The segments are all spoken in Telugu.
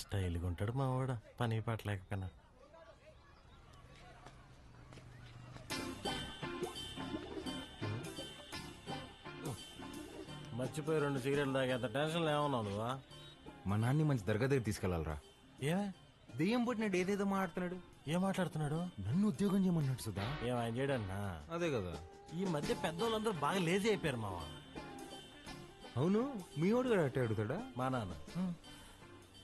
స్టైల్గా ఉంటాడు మా వాడు పని పాట లేకపోయినా మర్చిపోయి రెండు సిగరెట్లు తాగేంత టెన్షన్ ఏమన్నావు నువ్వా? మా నాన్ని మంచి దర్గా దగ్గర తీసుకెళ్ళాలరా ఏమే దెయ్యం పుట్టినాడు ఏదేదో మాట్లాడుతున్నాడు. ఏం మాట్లాడుతున్నాడు? నన్ను ఉద్యోగం చేయమన్నాడు సుధా. ఏం ఆయన చేయడన్నా అదే కదా. ఈ మధ్య పెద్దోళ్ళందరూ బాగా లేజీ అయిపోయారు మావా. అవును? మీ వాడు కూడా అట్టే అడుగుతాడా? మా నాన్న.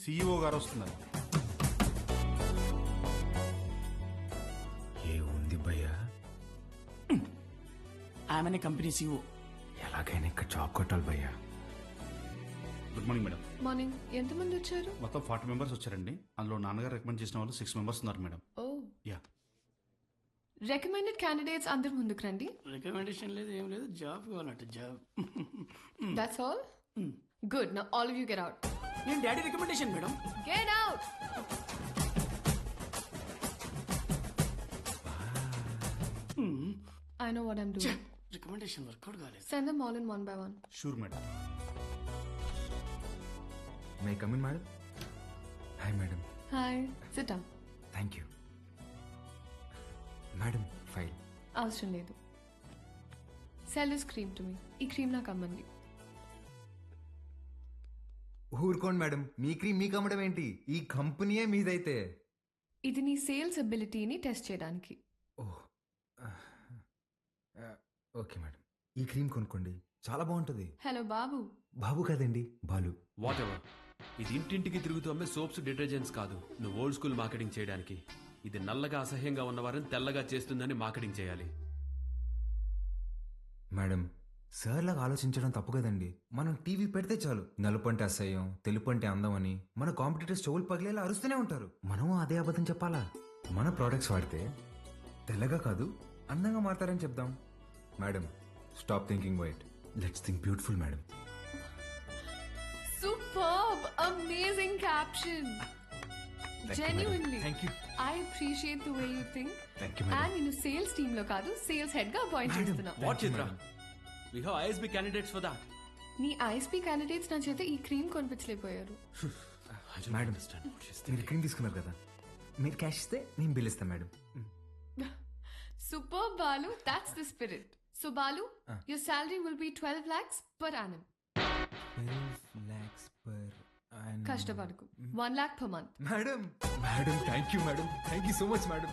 సీఈఓ గారు వస్తున్నారు. ఏ ఉంది భయ్యా? ఆమెనే కంపెనీ సీఓ ఎలాగైనా ఇక్కడ జాబ్ కొట్టాలి భయ్యా. గుడ్ మార్నింగ్ మేడం మార్నింగ్ ఎంతమంది వచ్చారు? మొత్తం ఫార్టీ మెంబర్స్ వచ్చారండి. అందులో నాన్నగారు రికమెండ్ చేసిన వాళ్ళు సిక్స్ మెంబర్స్ ఉన్నారు madam oh. Yeah recommended candidates అందరు ముందుకు రండి. రికమెండేషన్ లేదు ఏం లేదు. జాబ్ కావాలంట జాబ్. దట్స్ ఆల్ గుడ్ నా ఆల్ యూ గెట్ అవుట్ నేను daddy recommendation madam. Get out I know what I'm doing recommendation work out కాలేదు. Send them all in one by one sure madam may come in madam hi madam hi sit up thank you madam file అవసరం లేదు sell this cream to me ఈ క్రీమ్ నాకు అమ్మంది ఊరుకోండి మేడం. మీ క్రీమ్ మీకు అమ్మడం ఏంటి? ఈ కంపెనీయే మీదైతే. ఇది నీ సేల్స్ అబిలిటీని టెస్ట్ చేయడానికి. ఓహ్. Okay madam. ఈ క్రీమ్ కొనుక్కోండి. చాలా బాగుంటుంది. హలో బాబు. బాబు కాదండి బాలు. వాట్ ఎవర్ ఇది ఇంటింటికి తిరుగుతూ అమ్మే సోప్స్ డిటర్జెంట్స్ కాదు. నువ్వు ఓల్డ్ స్కూల్ మార్కెటింగ్ చేయడానికి. ఇది నల్లగా అసహ్యంగా ఉన్నవారిని తెల్లగా చేస్తుందని మార్కెటింగ్ చేయాలి. మేడం సార్ లాగా ఆలోచించడం తప్పు కదండి. మనం టీవీ పెడితే చాలు. నలుపు అంటే అసహ్యం తెలుపు అంటే అందం అని మన కాంపిటీటర్స్ చెవులు పగిలేలా అరుస్తూనే ఉంటారు. మనం అదే అబద్ధం చెప్పాలా? మన ప్రోడక్ట్స్ వాడితే తెల్లగా కాదు అందంగా మారతారని చెప్దాం. Madam stop thinking white. Let's think beautiful madam. Superb amazing caption. Genuinely thank you I appreciate the way you think thank you madam. And నేను సేల్స్ టీమ్లో కాదు సేల్స్ హెడ్గా అపాయింట్ చేస్తున్నా. What Chitra we have ISB candidates for that నీ ఐఎస్పీ క్యాండిడేట్స్ నా చేత ఈ క్రీమ్ కొనిపించలేకపోయారు. మేడం మీరు క్రీమ్ తీసుకున్నారు కదా. మీరు క్యాష్ ఇస్తే నేను బిల్ ఇస్తాను madam super Balu that's the spirit so Balu your salary will be twelve lakhs per annum కష్టపడకు. One lakh per month madam madam thank you madam thank you so much madam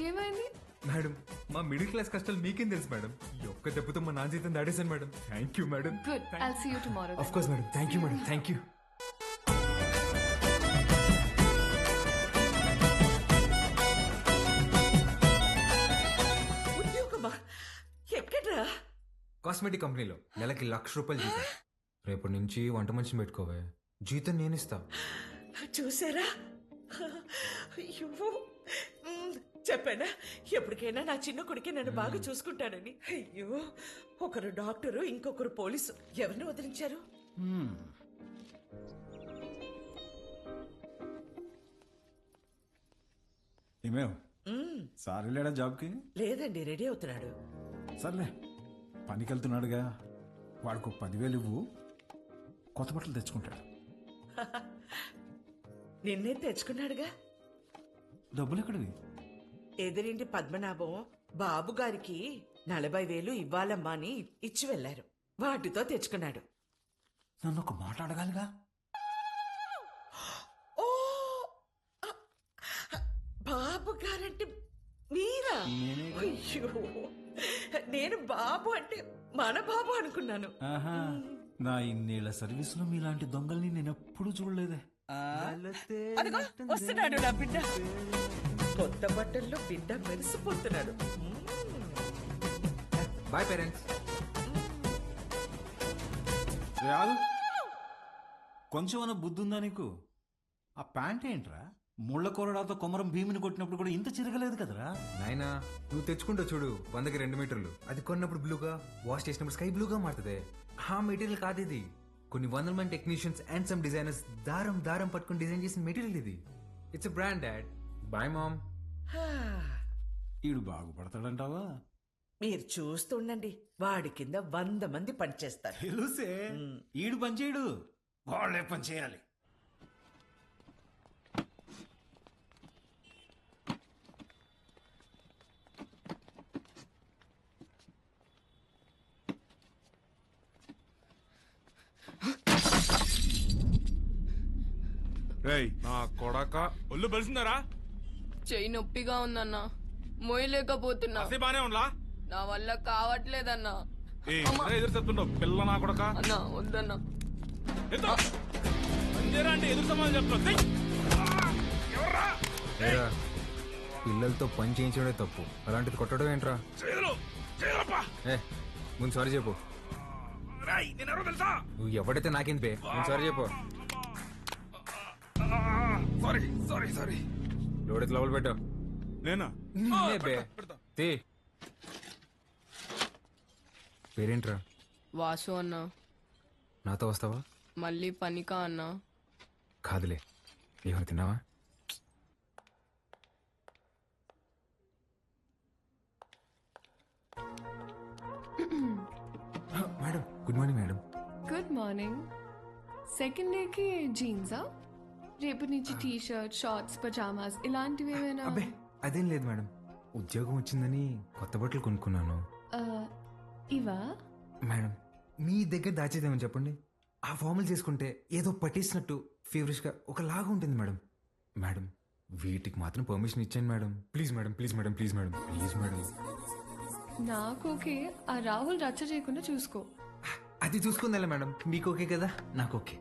ఏమైంది? మేడం మా మిడిల్ క్లాస్ కష్టాలు మీకేం తెలుసు మేడం? ఈ ఒక్క దెబ్బతో మా నాన్న జీతం దాడేశాను madam. Thank you madam. Good I'll see you tomorrow of course madam. Thank you madam. Thank you ఉద్యోగమా? ఎక్కడ్రా? కాస్మెటిక్ కంపెనీలో నెలకి లక్ష రూపాయలు జీతం. రేపటి నుంచి వంట మనిషిని పెట్టుకోవే. జీతం నేను ఇస్తా చూసారా? అయ్యో. చెప్పానా? ఎప్పటికైనా నా చిన్న కొడుకే నన్ను బాగా చూసుకుంటాడని. అయ్యో ఒకరు డాక్టరు ఇంకొకరు పోలీసు. ఎవరిని వదిలించారు? ఏమేవ్? సార్ వెళ్ళాడా జాబ్కి? లేదండి రెడీ అవుతున్నాడు. సర్లే పనికి వెళ్తున్నాడుగా వాడికి పదివేలు ఇవ్వు. కొత్త బట్టలు తెచ్చుకుంటాడు. నిన్నే తెచ్చుకున్నాడుగా? డబ్బులు ఎక్కడివి ఎదిరింటి పద్మనాభం బాబు గారికి నలభై వేలు ఇవ్వాలమ్మా అని ఇచ్చి వెళ్ళారు. వాటితో తెచ్చుకున్నాడు. నన్ను ఒక మాట అడగాలిగా? ఓ! బాబు గారంటే మీరా? అయ్యో! నేను బాబు అంటే మన బాబు అనుకున్నాను. ఆహా నా ఇన్నేళ్ళ సర్వీసులో మీలాంటి దొంగల్ని నేను ఎప్పుడూ చూడలేదే. అదిగో వస్తున్నాడు నా బిడ్డ. కొత్త బట్టల్లో బిడ్డ మెరిసిపోతున్నాడు. బాయ్ పేరెంట్స్ రాదు కొంచెం అన్న బుద్ధి ఉందా నీకు? ఆ ప్యాంట్ ఏంట్రా? ముళ్ళ కొరడాతో కొమరం భీమిని కొట్టినప్పుడు కూడా ఇంత చిరగలేదు కదరా? నాయనా నువ్వు తెచ్చుకుంటా చూడు వందకి రెండు మీటర్లు. అది కొన్నప్పుడు బ్లూగా వాష్ చేసినప్పుడు స్కై బ్లూగా మారుతుంది. ఆ మెటీరియల్ కాదు ఇది. కొన్ని వందల మంది టెక్నీషియన్స్ అండ్ సమ్ డిజైనర్స్ దారం దారం పట్టుకుని డిజైన్ చేసిన మెటీరియల్ ఇది. It's brand dad boy mom హా, ఈడు బాగుపడతాడంటావా? మీరు చూస్తుండండి వాడి కింద వంద మంది పనిచేస్తారు. తెలుసే? ఈడు పని చేయడు. వాళ్ళే పని చేయాలి. రేయ్ నా కొడక. ఒళ్ళు బలిసిందరా? చెయ్యి నొప్పిగా ఉందన్నా. మోయలేకపోతున్నా అసే బానే ఉండ్లా? నా వల్ల కావట్లేదన్నా. ఏ ఎదురు చెప్తుండవు పిల్ల నా కొడక. అన్నా వద్దన్నా. ఎత్తు. అంటే ఎదురు సమాధానం చెప్తున్నా ఎవర్రా? ఏరా, పిల్లలతో పని చేయించడమే తప్పు. అలాంటిది కొట్టడం ఏంట్రా? చేతులు చేతులప్పా ఏ ముందు సారీ చెప్పు. రాయ్ నేను ఎవరో తెలుసా? నువ్వు ఎవడైతే నాకేం పే ముందు సారీ చెప్పు. సారీ సారీ సారీ లోడెత్తి లోపల పెట్టు నేనా? తీ. పేరేంట్రా? వాసు అన్నా. నాతో వస్తావా? మళ్ళీ పనికా అన్నా. కాదులే. ఏమైనా తిన్నావా? Madam good morning madam. Good morning. Second డేకి జీన్సా? రేపు నుంచి టీ షర్ట్ షార్ట్స్ పజామాస్ ఇలాంటివి ఏమైనా అబ్బే అదేం లేదు మేడం. ఉద్యోగం వచ్చిందని కొత్త బట్టలు కొనుక్కున్నాను. ఆ, ఇవా? మేడం మీ దగ్గర దాచేదేమని చెప్పండి. ఆ ఫార్మల్ చేసుకుంటే ఏదో పట్టేసినట్టు ఫీవరిష్గా ఒకలాగా ఉంటుంది మేడం. మేడం వీటికి మాత్రం పర్మిషన్ ఇచ్చాను madam. Please madam please madam please madam please madam. నాకు ఓకే. ఆ రాహుల్ రచ్చ చేయకుండా చూసుకో. అది చూసుకుందా మేడం. మీకు ఓకే కదా? నాకు ఓకే.